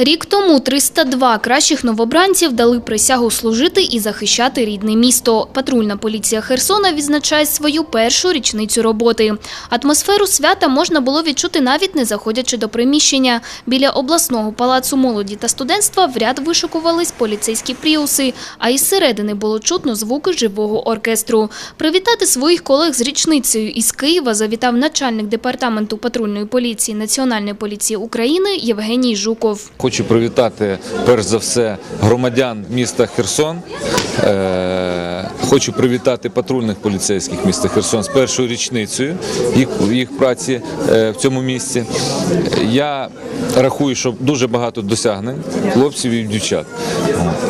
Рік тому 302 кращих новобранців дали присягу служити і захищати рідне місто. Патрульна поліція Херсона відзначає свою першу річницю роботи. Атмосферу свята можна було відчути навіть не заходячи до приміщення. Біля обласного палацу молоді та студентства в ряд вишикувались поліцейські пріуси, а із середини було чутно звуки живого оркестру. Привітати своїх колег з річницею із Києва завітав начальник департаменту патрульної поліції Національної поліції України Євгеній Жуков. Хочу привітати перш за все громадян міста Херсон. Е, Хочу привітати патрульних поліцейських міста Херсон з першою річницею їх, їх праці е, в цьому місці. Я рахую, що дуже багато досягнень хлопців і дівчат.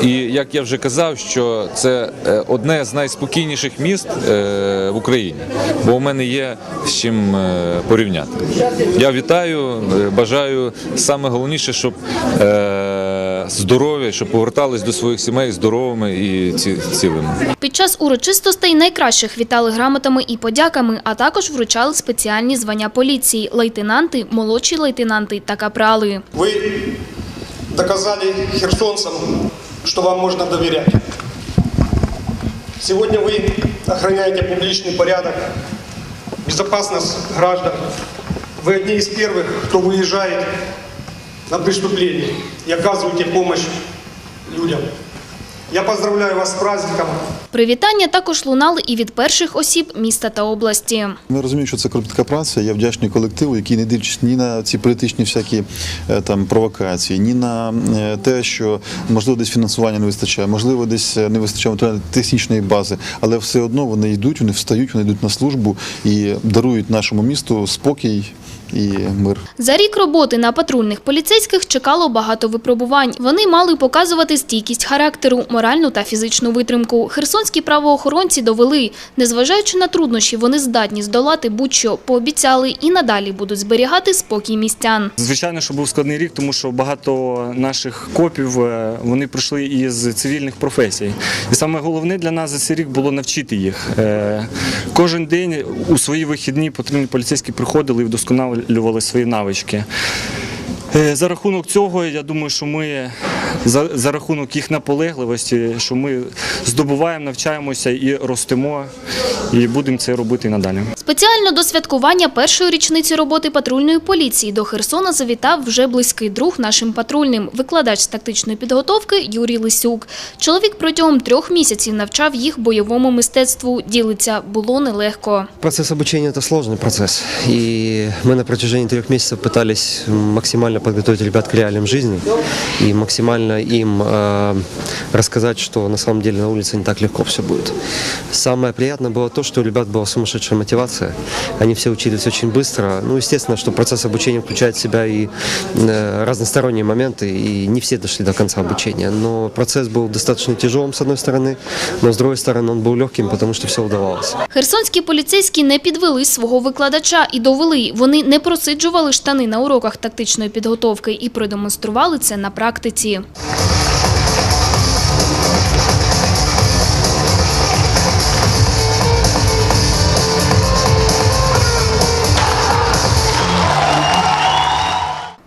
І як я вже казав, що це е, одне з найспокійніших міст в Україні, бо у мене є з чим порівняти. Я вітаю, бажаю саме головніше, щоб здорові, щоб повертались до своїх сімей здоровими і ці- цілими. Під час урочистостей найкращих вітали грамотами і подяками, а також вручали спеціальні звання поліції – лейтенанти, молодші лейтенанти та капрали. Вы доказали херсонцам, что вам можно доверять. Сегодня вы охраняете публичный порядок, безопасность граждан. Вы одни из первых, кто выезжает на преступление и оказываете помощь людям. Я поздравляю вас с праздником. Привітання також лунали і від перших осіб міста та області. Ми розуміємо, що це кропітка праця. Я вдячний колективу, який не дивлячись ні на ці політичні всякі е, там провокації, ні на е, те, що можливо десь фінансування не вистачає, можливо, десь е, не вистачає матеріально-технічної бази, але все одно вони йдуть, вони встають, вони йдуть на службу і дарують нашому місту спокій і мир. За рік роботи на патрульних поліцейських чекало багато випробувань. Вони мали показувати стійкість характеру, моральну та фізичну витримку. Херсонські правоохоронці довели, незважаючи на труднощі, вони здатні здолати будь-що, пообіцяли і надалі будуть зберігати спокій містян. Звичайно, що був складний рік, тому що багато наших копів е, вони прийшли із цивільних професій. І саме головне для нас за цей рік було навчити їх. Е, Кожен день у свої вихідні патрульні поліцейські приходили і вдосконалювали свої навички. Е, За рахунок цього, я думаю, що ми за, за рахунок їх наполегливості, що ми здобуваємо, навчаємося і ростемо, і будемо це робити і надалі. Спеціально до святкування першої річниці роботи патрульної поліції до Херсона завітав вже близький друг нашим патрульним, викладач з тактичної підготовки Юрій Лисюк. Чоловік протягом трьох місяців навчав їх бойовому мистецтву. Ділиться, було нелегко. Процесс обучения – это сложный процесс. И мы на протяжении трех месяцев пытались максимально подготовить ребят к реалиям жизни и максимально им э, рассказать, что на самом деле на улице не так легко все будет. Самое приятное было то, что у ребят была сумасшедшая мотивация. Они все учились очень быстро. Ну, естественно, что процесс обучения включает в себя и э, разносторонние моменты, и не все дошли до конца обучения. Но процесс был достаточно тяжелым, с одной стороны, но с другой стороны он был легким, потому что все удавалось. Херсонські поліцейські не підвели свого викладача і довели, вони не просиджували штани на уроках тактичної підготовки і продемонстрували це на практиці.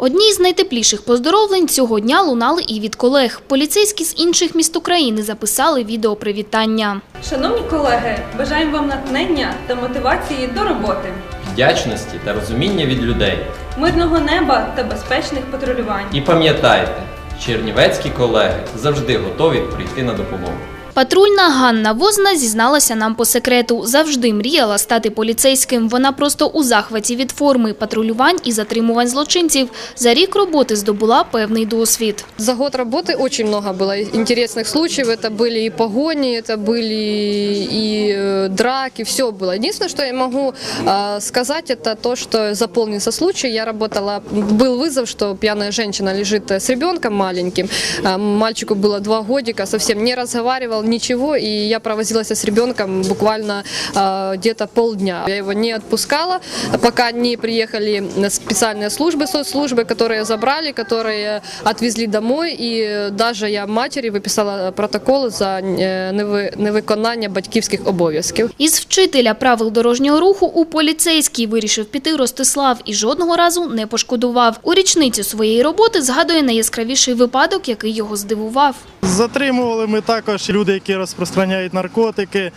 Одні з найтепліших поздоровлень цього дня лунали і від колег. Поліцейські з інших міст України записали відеопривітання. Шановні колеги, бажаємо вам натхнення та мотивації до роботи, вдячності та розуміння від людей. мирного неба та безпечних патрулювань. І пам'ятайте, чернівецькі колеги завжди готові прийти на допомогу. Патрульна Ганна Возна зізналася нам по секрету. Завжди мріяла стати поліцейським. Вона просто у захваті від форми, патрулювань і затримувань злочинців. За рік роботи здобула певний досвід. За год работы очень много было интересных случаев. Это были и погони, это были и э, драки, все было. Единственное, что я могу э, сказать, это то, что заполнился случай. Я работала, был вызов, что пьяная женщина лежит э, с ребенком маленьким. Э, Мальчику было два годика, совсем не разговаривал, сделал ничего, и я провозилась с ребенком буквально э, где-то полдня. Я его не отпускала, пока не приехали специальные службы, соцслужбы, которые забрали, которые отвезли домой, и даже я матері виписала протокол за е, неви- невиконання батьківських обов'язків. Із вчителя правил дорожнього руху у поліцейський вирішив піти Ростислав і жодного разу не пошкодував. У річницю своєї роботи згадує найяскравіший випадок, який його здивував. Затримували ми також люди, які розпространяють наркотики.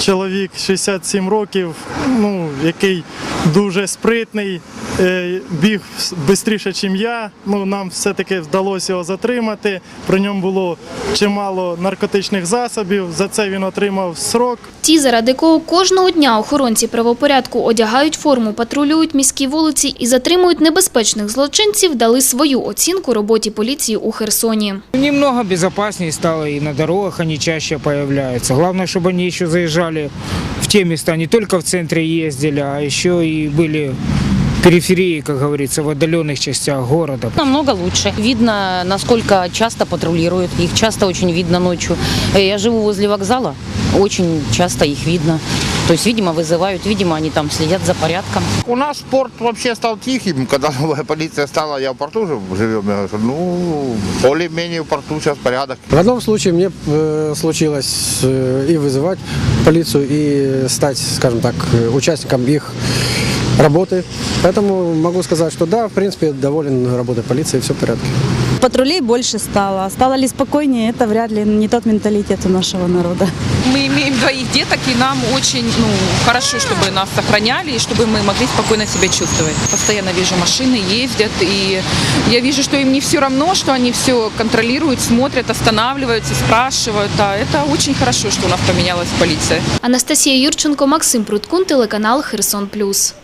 Чоловік 67 років, ну, який дуже спритний, е, біг швидше, ніж я. Ну, нам все-таки вдалося його затримати. При ньому було чимало наркотичних засобів. За це він отримав срок. Ті, заради кого кожного дня охоронці правопорядку одягають форму, патрулюють міські вулиці і затримують небезпечних злочинців, дали свою оцінку роботі поліції у Херсоні. Немного безопаснее стало, и на дорогах они чаще появляются. Главное, чтобы они еще заезжали в те места, не только в центре ездили, а еще и были периферии, как говорится, в отдаленных частях города. Намного лучше. Видно, насколько часто патрулируют. Их часто очень видно ночью. Э, Я живу возле вокзала, очень часто их видно. То есть, видимо, вызывают, видимо, они там следят за порядком. У нас порт вообще стал тихим. Когда новая полиция стала, я в порту же живем, я говорю, ну, более-менее в порту сейчас порядок. В одном случае мне э, случилось э, и вызывать полицию, и стать, скажем так, э, участником их работы. Поэтому могу сказать, что да, в принципе, доволен работой полиции, все в порядке. Патрулей больше стало. Стало ли спокойнее, это вряд ли не тот менталитет у нашего народа. Мы имеем двоих деток, и нам очень ну, хорошо, чтобы нас сохраняли, и чтобы мы могли спокойно себя чувствовать. Постоянно вижу, машины ездят, и я вижу, что им не все равно, что они все контролируют, смотрят, останавливаются, спрашивают. А это очень хорошо, что у нас поменялась полиция. Анастасія Юрченко, Максим Пруткун, телеканал Херсон Плюс.